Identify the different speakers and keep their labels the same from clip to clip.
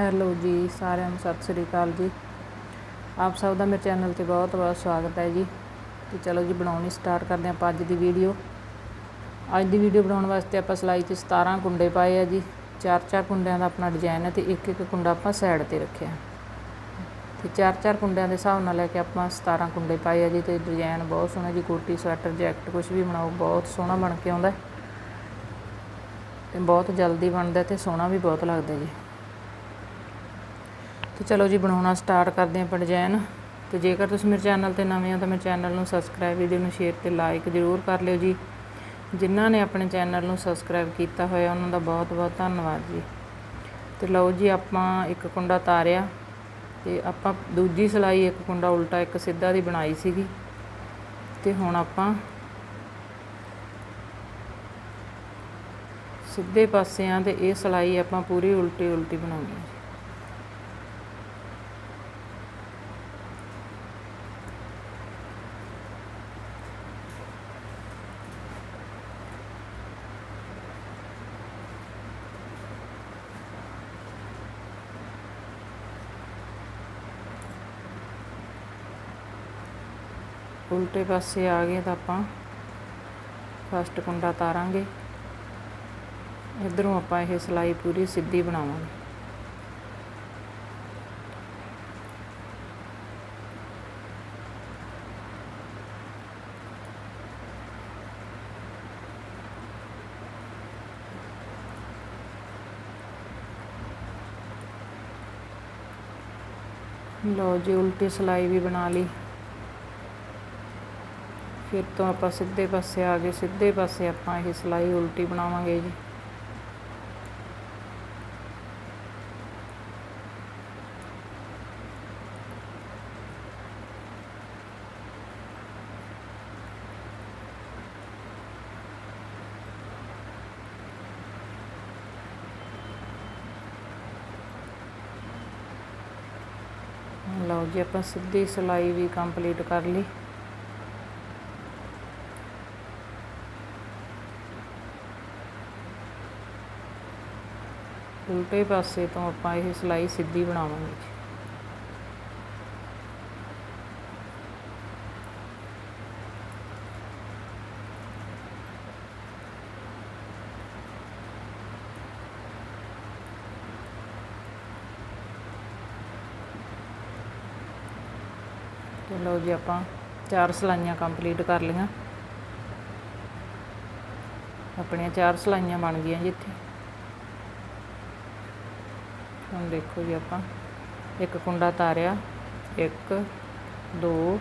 Speaker 1: Hello ਜੀ, ਸਾਰਿਆਂ ਨੂੰ ਸਤਿ ਸ੍ਰੀ ਅਕਾਲ ਜੀ। ਆਪ ਸਭ ਦਾ ਮੇਰੇ ਚੈਨਲ ਤੇ ਬਹੁਤ ਬਹੁਤ ਸਵਾਗਤ ਹੈ ਜੀ। ਤੇ ਚਲੋ ਜੀ, ਬਣਾਉਣੀ ਸਟਾਰਟ ਕਰਦੇ ਹਾਂ ਆਪਾਂ ਅੱਜ ਦੀ ਵੀਡੀਓ। ਅੱਜ ਦੀ ਵੀਡੀਓ ਬਣਾਉਣ ਵਾਸਤੇ ਆਪਾਂ ਸਲਾਈ 'ਚ 17 ਕੁੰਡੇ ਪਾਏ ਆ ਜੀ। ਚਾਰ ਚਾਰ ਕੁੰਡਿਆਂ ਦਾ ਆਪਣਾ ਡਿਜ਼ਾਈਨ ਹੈ ਤੇ ਇੱਕ ਇੱਕ ਕੁੰਡਾ ਆਪਾਂ ਸਾਈਡ ਤੇ ਰੱਖਿਆ। ਤੇ ਚਾਰ ਚਾਰ ਕੁੰਡਿਆਂ ਦੇ ਹਿਸਾਬ ਨਾਲ ਲੈ ਕੇ ਆਪਾਂ 17 ਕੁੰਡੇ ਪਾਏ ਆ ਜੀ ਤੇ ਡਿਜ਼ਾਈਨ ਬਹੁਤ ਸੋਹਣਾ ਜੀ, ਕੋਟੀ, ਸਵੈਟਰ, ਜੈਕਟ ਕੁਝ ਵੀ ਬਣਾਓ, ਬਹੁਤ ਸੋਹਣਾ ਬਣ ਕੇ ਆਉਂਦਾ। ਤੇ ਬਹੁਤ ਜਲਦੀ ਬਣਦਾ ਤੇ ਸੋਹਣਾ ਵੀ ਬਹੁਤ ਲੱਗਦਾ ਜੀ। ਤੇ ਚਲੋ ਜੀ ਬਣਾਉਣਾ ਸਟਾਰਟ ਕਰਦੇ ਆਪਾਂ ਡਿਜ਼ਾਈਨ ਤੇ ਜੇਕਰ ਤੁਸੀਂ ਮੇਰੇ ਚੈਨਲ ਤੇ ਨਵੇਂ ਹੋ ਤਾਂ ਮੇਰੇ ਚੈਨਲ ਨੂੰ ਸਬਸਕ੍ਰਾਈਬ ਵੀਡੀਓ ਨੂੰ ਸ਼ੇਅਰ ਤੇ ਲਾਈਕ ਜ਼ਰੂਰ ਕਰ ਲਿਓ ਜੀ। ਜਿਨ੍ਹਾਂ ਨੇ ਆਪਣੇ ਚੈਨਲ ਨੂੰ ਸਬਸਕ੍ਰਾਈਬ ਕੀਤਾ ਹੋਇਆ, ਉਹਨਾਂ ਦਾ ਬਹੁਤ ਬਹੁਤ ਧੰਨਵਾਦ ਜੀ। ਤੇ ਲਓ ਜੀ ਆਪਾਂ ਇੱਕ ਕੁੰਡਾ ਤਾਰਿਆ ਤੇ ਆਪਾਂ ਦੂਜੀ ਸਲਾਈ ਇੱਕ ਕੁੰਡਾ ਉਲਟਾ, ਇੱਕ ਸਿੱਧਾ ਦੀ ਬਣਾਈ ਸੀਗੀ। ਤੇ ਹੁਣ ਆਪਾਂ ਸਿੱਧੇ ਪਾਸਿਆਂ ਤੇ ਇਹ ਸਲਾਈ ਆਪਾਂ ਪੂਰੀ ਉਲਟੀ ਉਲਟੀ ਬਣਾਉਣੀ ਹੈ। ਉਲਟੇ ਪਾਸੇ ਆ ਗਏ ਤਾਂ ਆਪਾਂ ਫਸਟ ਕੁੰਡਾ ਤਾਰਾਂਗੇ। ਇਧਰੋਂ ਆਪਾਂ ਇਹ ਸਲਾਈ ਪੂਰੀ ਸਿੱਧੀ ਬਣਾਵਾਂਗੇ। ਲਓ ਜੀ, ਉਲਟੀ ਸਲਾਈ ਵੀ ਬਣਾ ਲਈ। ਫਿਰ ਤੋਂ ਆਪਾਂ ਸਿੱਧੇ ਪਾਸੇ ਆ ਗਏ, ਸਿੱਧੇ ਪਾਸੇ ਆਪਾਂ ਇਹ ਸਲਾਈ ਉਲਟੀ ਬਣਾਵਾਂਗੇ ਜੀ। ਲਓ ਜੀ, ਆਪਾਂ ਸਿੱਧੀ ਸਲਾਈ ਵੀ ਕੰਪਲੀਟ ਕਰ ਲਈ। ਉਲਟੇ ਪਾਸੇ ਤੋਂ ਆਪਾਂ ਇਹ ਸਲਾਈ ਸਿੱਧੀ ਬਣਾਵਾਂਗੇ ਜੀ। ਤੇ ਲਓ ਜੀ, ਆਪਾਂ ਚਾਰ ਸਲਾਈਆਂ ਕੰਪਲੀਟ ਕਰ ਲਈਆਂ। ਆਪਣੀਆਂ ਚਾਰ ਸਲਾਈਆਂ ਬਣ ਗਈਆਂ ਜੀ ਇੱਥੇ। ਹੁਣ ਦੇਖੋ ਜੀ ਆਪਾਂ। ਇੱਕ ਕੁੰਡਾ ਤਾਰਿਆ, ਇੱਕ, ਦੋ,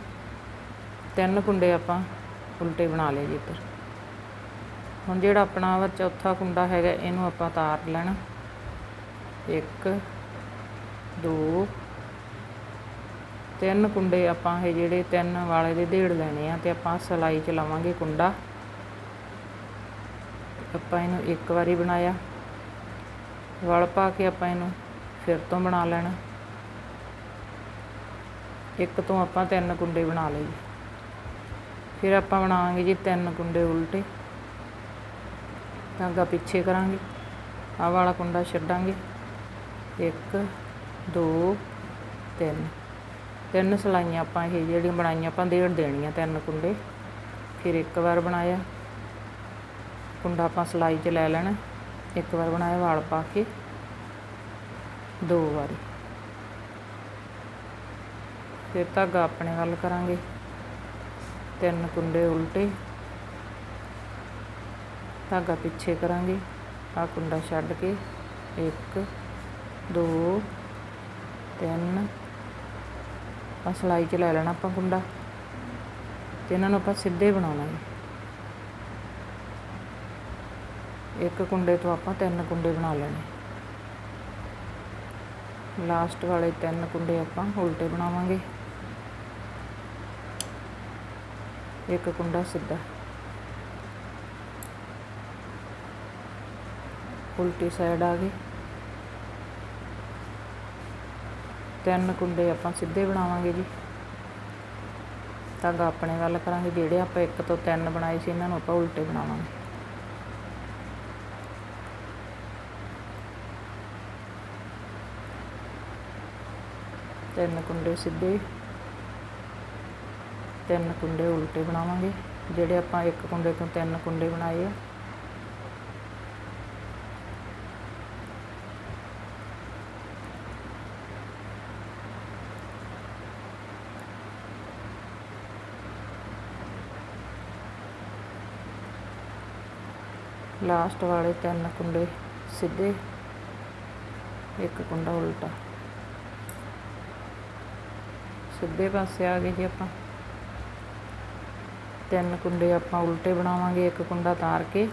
Speaker 1: ਤਿੰਨ ਕੁੰਡੇ ਆਪਾਂ ਉਲਟੇ ਬਣਾ ਲਏ ਜੀ ਇੱਧਰ। ਹੁਣ ਜਿਹੜਾ ਆਪਣਾ ਵਾ ਚੌਥਾ ਕੁੰਡਾ ਹੈਗਾ, ਇਹਨੂੰ ਆਪਾਂ ਤਾਰ ਲੈਣਾ। ਇੱਕ, ਦੋ, ਤਿੰਨ ਕੁੰਡੇ ਆਪਾਂ ਇਹ ਜਿਹੜੇ ਤਿੰਨ ਵਾਲੇ ਦੇ ਢੇੜ ਲੈਣੇ ਆ, ਤੇ ਆਪਾਂ ਸਲਾਈ ਚ ਲਾਵਾਂਗੇ ਕੁੰਡਾ। ਆਪਾਂ ਇਹਨੂੰ ਇੱਕ ਵਾਰੀ ਬਣਾਇਆ। ਵਲ ਪਾ ਕੇ ਆਪਾਂ ਇਹਨੂੰ ਫਿਰ ਤੋਂ ਬਣਾ ਲੈਣਾ। ਇੱਕ ਤੋਂ ਆਪਾਂ ਤਿੰਨ ਕੁੰਡੇ ਬਣਾ ਲਏ। ਫਿਰ ਆਪਾਂ ਬਣਾਵਾਂਗੇ ਜੀ ਤਿੰਨ ਕੁੰਡੇ ਉਲਟੇ। ਧਾਗਾ ਪਿੱਛੇ ਕਰਾਂਗੇ। ਆਹ ਵਾਲਾ ਕੁੰਡਾ ਛੱਡਾਂਗੇ। ਇੱਕ, ਦੋ, ਤਿੰਨ। ਤਿੰਨ ਸਲਾਈਆਂ ਆਪਾਂ ਇਹ ਜਿਹੜੀਆਂ ਬਣਾਈਆਂ, ਆਪਾਂ ਡੇਢ ਦੇਣੀਆਂ ਤਿੰਨ ਕੁੰਡੇ। ਫਿਰ ਇੱਕ ਵਾਰ ਬਣਾਇਆ। ਕੁੰਡਾ ਆਪਾਂ ਸਲਾਈ 'ਚ ਲੈ ਲੈਣਾ। ਇੱਕ ਵਾਰ ਬਣਾਇਆ ਵਾਲ ਪਾ ਕੇ। ਦੋ ਵਾਰੀ। ਫਿਰ ਧਾਗਾ ਆਪਣੇ ਵੱਲ ਕਰਾਂਗੇ। ਤਿੰਨ ਕੁੰਡੇ ਉਲਟੇ। ਧਾਗਾ ਪਿੱਛੇ ਕਰਾਂਗੇ। ਆ ਕੁੰਡਾ ਛੱਡ ਕੇ ਇੱਕ, ਦੋ, ਤਿੰਨ। ਆ ਸਲਾਈ 'ਚ ਲੈ ਲੈਣਾ ਆਪਾਂ ਕੁੰਡਾ। ਤੇ ਇਹਨਾਂ ਨੂੰ ਆਪਾਂ ਸਿੱਧੇ ਬਣਾਉਣਾ ਹੈ। ਇੱਕ ਕੁੰਡੇ ਤੋਂ ਆਪਾਂ ਤਿੰਨ ਕੁੰਡੇ ਬਣਾ ਲੈਣੇ। ਲਾਸਟ ਵਾਲੇ ਤਿੰਨ ਕੁੰਡੇ ਆਪਾਂ ਉਲਟੇ ਬਣਾਵਾਂਗੇ। ਇੱਕ ਕੁੰਡਾ ਸਿੱਧਾ। ਉਲਟੀ ਸਾਈਡ ਆ ਗਈ। ਤਿੰਨ ਕੁੰਡੇ ਆਪਾਂ ਸਿੱਧੇ ਬਣਾਵਾਂਗੇ ਜੀ। ਧਾਗਾ ਆਪਣੇ ਵੱਲ ਕਰਾਂਗੇ, ਜਿਹੜੇ ਆਪਾਂ ਇੱਕ ਤੋਂ ਤਿੰਨ ਬਣਾਏ ਸੀ, ਇਹਨਾਂ ਨੂੰ ਆਪਾਂ ਉਲਟੇ ਬਣਾਵਾਂਗੇ। ਤਿੰਨ ਕੁੰਡੇ ਸਿੱਧੇ, ਤਿੰਨ ਕੁੰਡੇ ਉਲਟੇ ਬਣਾਵਾਂਗੇ। ਜਿਹੜੇ ਆਪਾਂ ਇੱਕ ਕੁੰਡੇ ਤੋਂ ਤਿੰਨ ਕੁੰਡੇ ਬਣਾਏ ਆ। ਲਾਸਟ ਵਾਲੇ ਤਿੰਨ ਕੁੰਡੇ ਸਿੱਧੇ, ਇੱਕ ਕੁੰਡਾ ਉਲਟਾ। ਸਿੱਧੇ ਪਾਸੇ ਆ ਗਏ ਜੀ ਆਪਾਂ। ਤਿੰਨ ਕੁੰਡੇ ਆਪਾਂ ਉਲਟੇ ਬਣਾਵਾਂਗੇ, ਇੱਕ ਕੁੰਡਾ ਤਾਰ ਕੇ।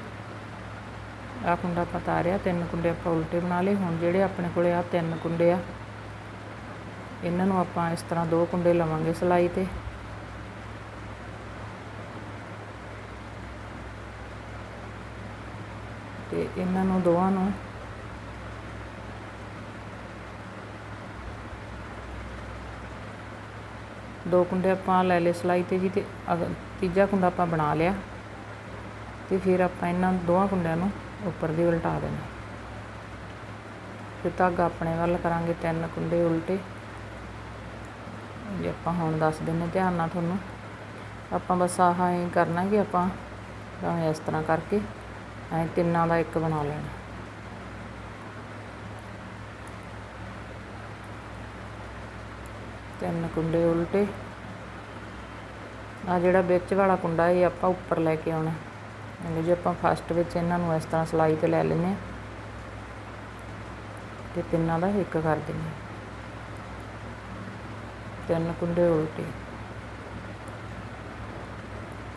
Speaker 1: ਆ ਕੁੰਡਾ ਆਪਾਂ ਤਾਰਿਆ, ਤਿੰਨ ਕੁੰਡੇ ਆਪਾਂ ਉਲਟੇ ਬਣਾ ਲਏ। ਹੁਣ ਜਿਹੜੇ ਆਪਣੇ ਕੋਲੇ ਆ ਤਿੰਨ ਕੁੰਡੇ ਆ, ਇਹਨਾਂ ਨੂੰ ਆਪਾਂ ਇਸ ਤਰ੍ਹਾਂ ਦੋ ਕੁੰਡੇ ਲਵਾਂਗੇ ਸਲਾਈ ਤੇ। ਤੇ ਇਹਨਾਂ ਨੂੰ ਦੋਵਾਂ ਨੂੰ ਦੋ ਕੁੰਡੇ ਆਪਾਂ ਲੈ ਲਏ ਸਲਾਈ ਤੇ ਜੀ ਤੇ ਅਗਰ ਤੀਜਾ ਕੁੰਡਾ ਆਪਾਂ ਬਣਾ ਲਿਆ ਤੇ ਫਿਰ ਆਪਾਂ ਇਹਨਾਂ ਦੋਵਾਂ ਕੁੰਡਿਆਂ ਨੂੰ ਉੱਪਰ ਦੀ ਉਲਟਾ ਦੇਣਾ। ਫਿਰ ਧਾਗਾ ਆਪਣੇ ਵੱਲ ਕਰਾਂਗੇ ਤਿੰਨ ਕੁੰਡੇ ਉਲਟੇ। ਜੇ ਆਪਾਂ ਹੁਣ ਦੱਸ ਦਿੰਨੇ ਧਿਆਨ ਨਾਲ ਤੁਹਾਨੂੰ, ਆਪਾਂ ਬਸ ਆਹ ਐਂ ਕਰਨਾ ਕਿ ਆਪਾਂ ਭਾਵੇਂ ਇਸ ਤਰ੍ਹਾਂ ਕਰਕੇ ਐਂ ਤਿੰਨਾਂ ਦਾ ਇੱਕ ਬਣਾ ਲੈਣਾ। ਤਿੰਨ ਕੁੰਡੇ ਉਲਟੇ। ਆ ਜਿਹੜਾ ਵਿੱਚ ਵਾਲਾ ਕੁੰਡਾ ਇਹ ਆਪਾਂ ਉੱਪਰ ਲੈ ਕੇ ਆਉਣਾ। ਯਾਨੀ ਜੇ ਆਪਾਂ ਫਸਟ ਵਿੱਚ ਇਹਨਾਂ ਨੂੰ ਇਸ ਤਰ੍ਹਾਂ ਸਲਾਈ ਤੇ ਲੈ ਲੈਨੇ ਆ ਤੇ ਤਿੰਨਾਂ ਦਾ ਇੱਕ ਕਰ ਦਿੰਨੇ ਤਿੰਨ ਕੁੰਡੇ ਉਲਟੇ।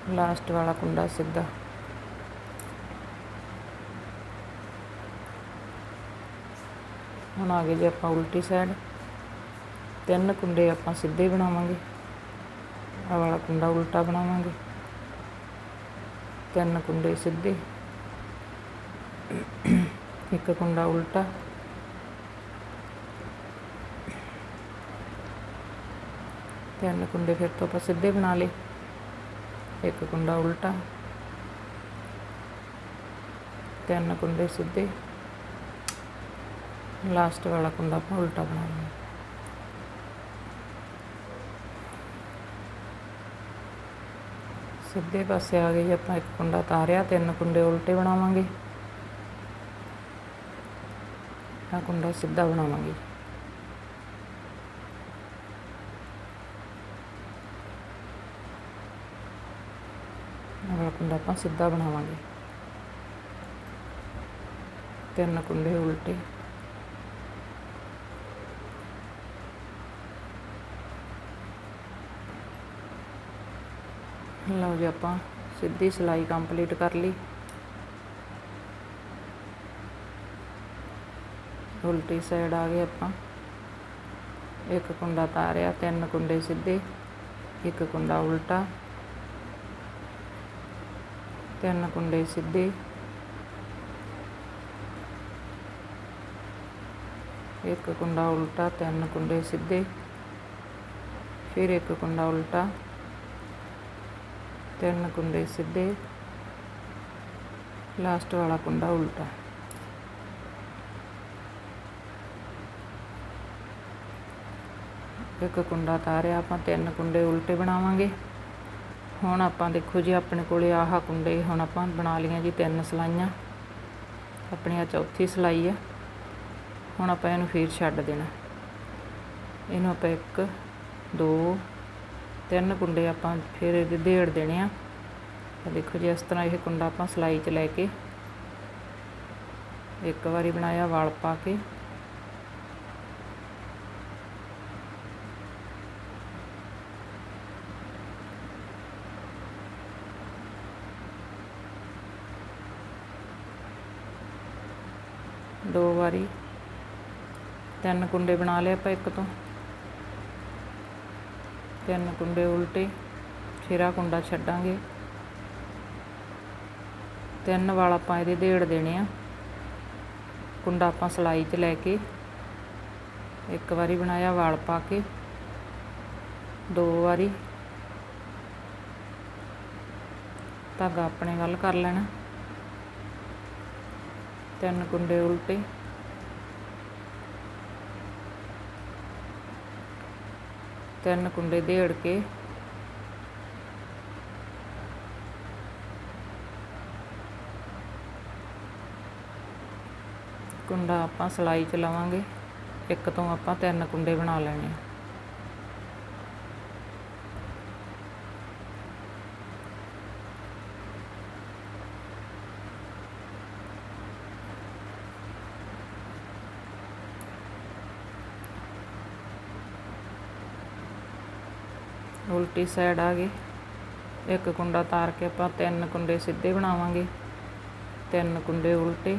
Speaker 1: ਲਾਸਟ ਵਾਲਾ ਕੁੰਡਾ ਸਿੱਧਾ। ਹੁਣ ਆ ਗਏ ਜੀ ਆਪਾਂ ਉਲਟੀ ਸਾਈਡ ਤਿੰਨ ਕੁੰਡੇ ਆਪਾਂ ਸਿੱਧੇ ਬਣਾਵਾਂਗੇ। ਆ ਵਾਲਾ ਕੁੰਡਾ ਉਲਟਾ ਬਣਾਵਾਂਗੇ। ਤਿੰਨ ਕੁੰਡੇ ਸਿੱਧੇ। ਇੱਕ ਕੁੰਡਾ ਉਲਟਾ। ਤਿੰਨ ਕੁੰਡੇ ਫਿਰ ਤੋਂ ਆਪਾਂ ਸਿੱਧੇ ਬਣਾ ਲਏ। ਇੱਕ ਕੁੰਡਾ ਉਲਟਾ। ਤਿੰਨ ਕੁੰਡੇ ਸਿੱਧੇ। ਲਾਸਟ ਵਾਲਾ ਕੁੰਡਾ ਆਪਾਂ ਉਲਟਾ ਬਣਾ ਬਣਾਉਣਾ ਸਿੱਧੇ ਪਾਸੇ ਆ ਗਏ ਜੀ ਆਪਾਂ ਇੱਕ ਕੁੰਡਾ ਤਾਰਿਆ, ਤਿੰਨ ਕੁੰਡੇ ਉਲਟੇ ਬਣਾਵਾਂਗੇ। ਆ ਕੁੰਡਾ ਸਿੱਧਾ ਬਣਾਵਾਂਗੇ। ਆਹ ਕੁੰਡਾ ਆਪਾਂ ਸਿੱਧਾ ਬਣਾਵਾਂਗੇ। ਤਿੰਨ ਕੁੰਡੇ ਉਲਟੇ। ਲਓ ਜੀ ਆਪਾਂ, ਸਿੱਧੀ ਸਿਲਾਈ ਕੰਪਲੀਟ ਕਰ ਲਈ। ਉਲਟੀ ਸਾਈਡ ਆ ਗਏ ਆਪਾਂ। ਇੱਕ ਕੁੰਡਾ ਤਾਰਿਆ, ਤਿੰਨ ਕੁੰਡੇ ਸਿੱਧੇ, ਇੱਕ ਕੁੰਡਾ ਉਲਟਾ, ਤਿੰਨ ਕੁੰਡੇ ਸਿੱਧੇ। ਇੱਕ ਕੁੰਡਾ ਉਲਟਾ, ਤਿੰਨ ਕੁੰਡੇ ਸਿੱਧੇ, ਫਿਰ ਇੱਕ ਕੁੰਡਾ ਉਲਟਾ। ਤਿੰਨ ਕੁੰਡੇ ਸਿੱਧੇ ਲਾਸਟ ਵਾਲਾ ਕੁੰਡਾ ਉਲਟਾ। ਇੱਕ ਕੁੰਡਾ ਤਾਰਿਆ, ਆਪਾਂ ਤਿੰਨ ਕੁੰਡੇ ਉਲਟੇ ਬਣਾਵਾਂਗੇ। ਹੁਣ ਆਪਾਂ ਦੇਖੋ ਜੀ, ਆਪਣੇ ਕੋਲੇ ਆਹ ਕੁੰਡੇ, ਹੁਣ ਆਪਾਂ ਬਣਾ ਲਈਆਂ ਜੀ ਤਿੰਨ ਸਲਾਈਆਂ। ਆਪਣੀ ਆ ਚੌਥੀ ਸਲਾਈ ਆ। ਹੁਣ ਆਪਾਂ ਇਹਨੂੰ ਫੇਰ ਛੱਡ ਦੇਣਾ। ਇਹਨੂੰ ਆਪਾਂ ਇੱਕ, ਦੋ ਤਿੰਨ ਕੁੰਡੇ ਆਪਾਂ ਫਿਰ ਦੇੜ ਦੇਣੇ ਆ। ਦੇਖੋ ਜੀ, ਇਸ ਤਰ੍ਹਾਂ ਇਹ ਕੁੰਡਾ ਆਪਾਂ ਸਲਾਈ 'ਚ ਲੈ ਕੇ ਇੱਕ ਵਾਰੀ ਬਣਾਇਆ, ਵਾਲ ਪਾ ਕੇ। ਦੋ ਵਾਰੀ ਤਿੰਨ ਕੁੰਡੇ ਬਣਾ ਲਏ ਆਪਾਂ ਇੱਕ ਤੋਂ। ਤਿੰਨ ਕੁੰਡੇ ਉਲਟੇ, ਫਿਰ ਕੁੰਡਾ ਛੱਡਾਂਗੇ। ਤਿੰਨ ਵਾਲ ਆਪਾਂ ਇਹਦੇ ਦੇੜ ਦੇਣੇ ਆ। ਕੁੰਡਾ ਆਪਾਂ ਸਲਾਈ 'ਚ ਲੈ ਕੇ, ਇੱਕ ਵਾਰੀ ਬਣਾਇਆ ਵਾਲ ਪਾ ਕੇ, ਦੋ ਵਾਰੀ। ਧਾਗਾ ਆਪਣੇ ਵੱਲ ਕਰ ਲੈਣਾ। ਤਿੰਨ ਕੁੰਡੇ ਉਲਟੇ। ਤਿੰਨ ਕੁੰਡੇ ਦੇੜ ਕੇ। ਕੁੰਡਾ ਆਪਾਂ ਸਲਾਈ ਚ ਲਵਾਂਗੇ। ਇੱਕ ਤੋਂ ਆਪਾਂ ਤਿੰਨ ਕੁੰਡੇ ਬਣਾ ਲੈਣੇ ਆ। ਉਲਟੀ ਸਾਈਡ ਆ ਗਏ ਇੱਕ ਕੁੰਡਾ ਤਾਰ ਕੇ ਆਪਾਂ ਤਿੰਨ ਕੁੰਡੇ ਸਿੱਧੇ ਬਣਾਵਾਂਗੇ। ਤਿੰਨ ਕੁੰਡੇ ਉਲਟੇ।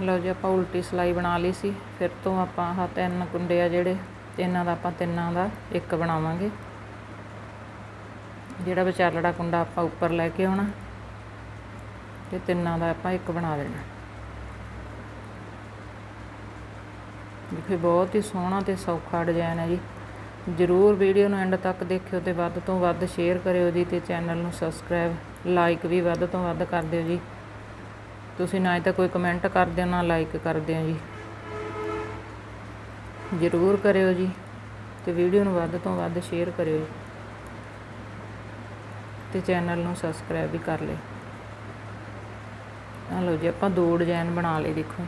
Speaker 1: ਲਓ ਜੀ, ਆਪਾਂ ਉਲਟੀ ਸਲਾਈ ਬਣਾ ਲਈ ਸੀ। ਫਿਰ ਤੋਂ ਆਪਾਂ ਆਹ ਤਿੰਨ ਕੁੰਡੇ ਆ ਜਿਹੜੇ ਇਹਨਾਂ ਦਾ ਆਪਾਂ ਤਿੰਨਾਂ ਦਾ ਇੱਕ ਬਣਾਵਾਂਗੇ। ਜਿਹੜਾ ਵਿਚਾਲੜਾ ਕੁੰਡਾ ਆਪਾਂ ਉੱਪਰ ਲੈ ਕੇ ਆਉਣਾ। ਤੇ ਤਿੰਨਾਂ ਦਾ ਆਪਾਂ ਇੱਕ ਬਣਾ ਦੇਣਾ। ਦੇਖੋ ਬਹੁਤ ਹੀ ਸੋਹਣਾ ਤੇ ਸੌਖਾ ਡਿਜ਼ਾਈਨ ਹੈ ਜੀ। ਜਰੂਰ ਵੀਡੀਓ ਨੂੰ ਐਂਡ ਤੱਕ ਦੇਖਿਓ ਤੇ ਵੱਧ ਤੋਂ ਵੱਧ ਸ਼ੇਅਰ ਕਰਿਓ ਜੀ ਤੇ ਚੈਨਲ ਨੂੰ ਸਬਸਕ੍ਰਾਈਬ ਲਾਈਕ ਵੀ ਵੱਧ ਤੋਂ ਵੱਧ ਕਰ ਦਿਓ ਜੀ। ਤੁਸੀਂ ਨਾ ਹੀ ਤਾਂ ਕੋਈ ਕਮੈਂਟ ਕਰਦੇ ਹੋ, ਨਾ ਲਾਈਕ ਕਰਦੇ ਹੋ ਜੀ। ਜਰੂਰ ਕਰਿਓ ਜੀ ਤੇ ਵੀਡੀਓ ਨੂੰ ਵੱਧ ਤੋਂ ਵੱਧ ਸ਼ੇਅਰ ਕਰਿਓ ਜੀ ਤੇ ਚੈਨਲ ਨੂੰ ਸਬਸਕ੍ਰਾਈਬ ਵੀ ਕਰ ਲਿਓ। ਆ ਲਓ ਜੀ, ਆਪਾਂ ਦੋ ਡਿਜ਼ਾਈਨ ਬਣਾ ਲਏ ਦੇਖੋ।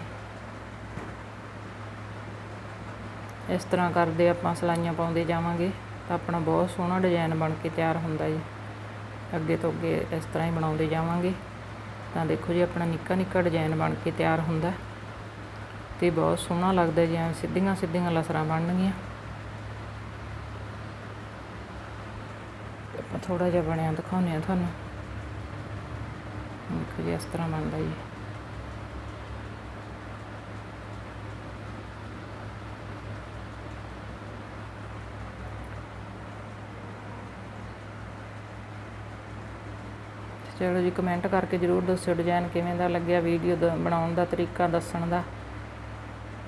Speaker 1: ਇਸ ਤਰ੍ਹਾਂ ਕਰਦੇ ਆਪਾਂ, ਸਲਾਈਆਂ ਪਾਉਂਦੇ ਜਾਵਾਂਗੇ ਤਾਂ ਆਪਣਾ ਬਹੁਤ ਸੋਹਣਾ ਡਿਜ਼ਾਈਨ ਬਣ ਕੇ ਤਿਆਰ ਹੁੰਦਾ ਜੀ। ਅੱਗੇ ਤੋਂ ਅੱਗੇ ਇਸ ਤਰ੍ਹਾਂ ਹੀ ਬਣਾਉਂਦੇ ਜਾਵਾਂਗੇ। ਤਾਂ ਦੇਖੋ ਜੀ, ਆਪਣਾ ਨਿੱਕਾ ਨਿੱਕਾ ਡਿਜ਼ਾਈਨ ਬਣ ਕੇ ਤਿਆਰ ਹੁੰਦਾ। ਤੇ ਬਹੁਤ ਸੋਹਣਾ ਲੱਗਦਾ ਜਿਵੇਂ ਸਿੱਧੀਆਂ ਸਿੱਧੀਆਂ ਲਸਰਾਂ ਬਣਨਗੀਆਂ। ਆਪਾਂ ਥੋੜਾ ਜਿਹਾ ਬਣਿਆ ਦਿਖਾਉਂਦੇ ਆ ਤੁਹਾਨੂੰ। ਦੇਖੋ ਜੀ, ਇਸ ਤਰ੍ਹਾਂ ਬਣਦਾ ਜੀ। ਚਲੋ ਜੀ ਕਮੈਂਟ ਕਰਕੇ ਜਰੂਰ ਦੱਸਿਓ ਡਿਜ਼ਾਈਨ ਕਿਵੇਂ ਦਾ ਲੱਗਿਆ ਵੀਡੀਓ ਦਾ ਬਣਾਉਣ ਦਾ ਤਰੀਕਾ ਦੱਸਣ ਦਾ।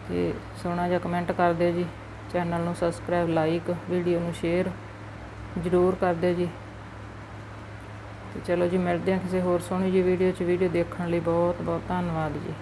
Speaker 1: ਤੇ ਸੋਹਣਾ ਜਿਹਾ ਕਮੈਂਟ ਕਰ ਦਿਓ ਜੀ। ਚੈਨਲ ਨੂੰ ਸਬਸਕ੍ਰਾਈਬ ਲਾਈਕ ਵੀਡੀਓ ਨੂੰ ਸ਼ੇਅਰ ਜਰੂਰ ਕਰ ਦਿਓ ਜੀ। ਤੇ ਚਲੋ ਜੀ ਮਿਲਦੇ ਹਾਂ ਕਿਸੇ ਹੋਰ ਸੋਹਣੀ ਜੀ ਵੀਡੀਓ 'ਚ ਵੀਡੀਓ ਦੇਖਣ ਲਈ ਬਹੁਤ ਬਹੁਤ ਧੰਨਵਾਦ ਜੀ।